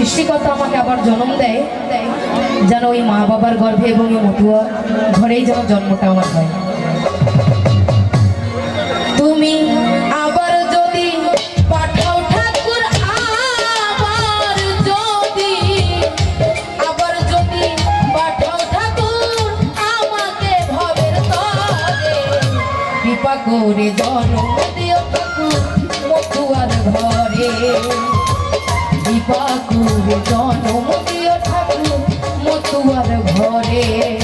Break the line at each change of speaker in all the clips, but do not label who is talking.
সৃষ্টিকর্তা আমাকে আবার জন্ম দেয়, যেন ওই মা বাবার গর্ভে এবং এই মতুয়া ঘরেই যেন জন্মটা আমার হয়। তুমি আবার যদি পাঠাও ঠাকুর, আবার যদি আবার যদি পাঠাও ঠাকুর, আমাকে ভবের তরে। কৃপা করে জন্ম দিও মতুয়ার ঘরে। করে জন্ম দিও ঠাকুর মতুয়ার ঘরে।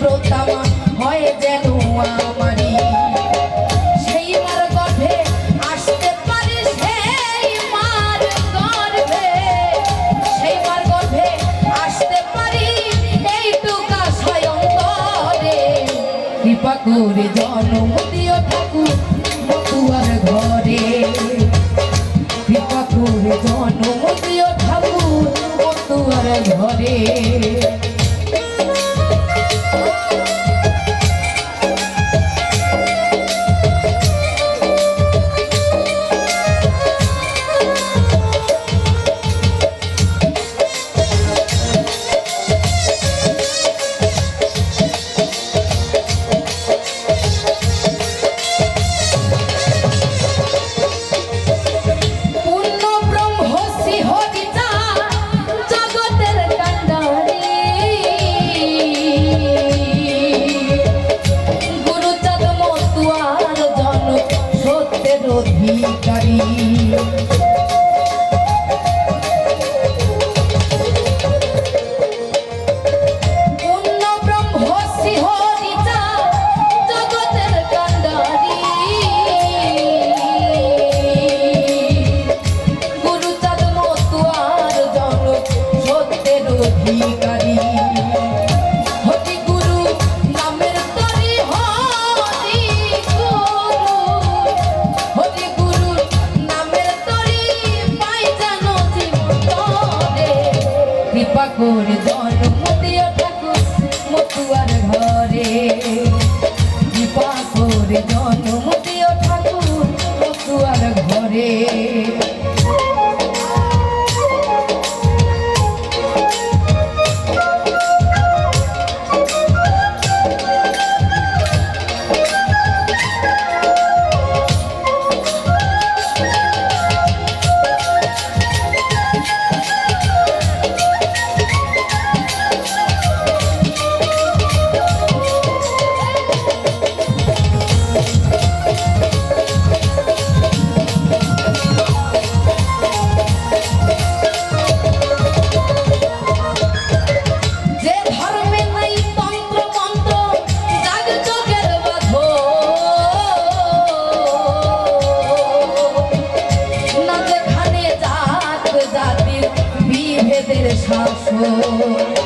ব্রতামা হয় যেন আমারি সেই গর্ভে আসতে পারে মার গর্ভে। সেই মার গর্ভে আসতে পারি, এইটুকা স্বয়ং করে কৃপা করে জন্ম ঠাকুর মতুয়ার ঘরে। কৃপা করে জন্ম ঠাকুর মতুয়ার ঘরে। Oh, অধিকারী। ঘরে কৃপা করে জন্ম i'm soul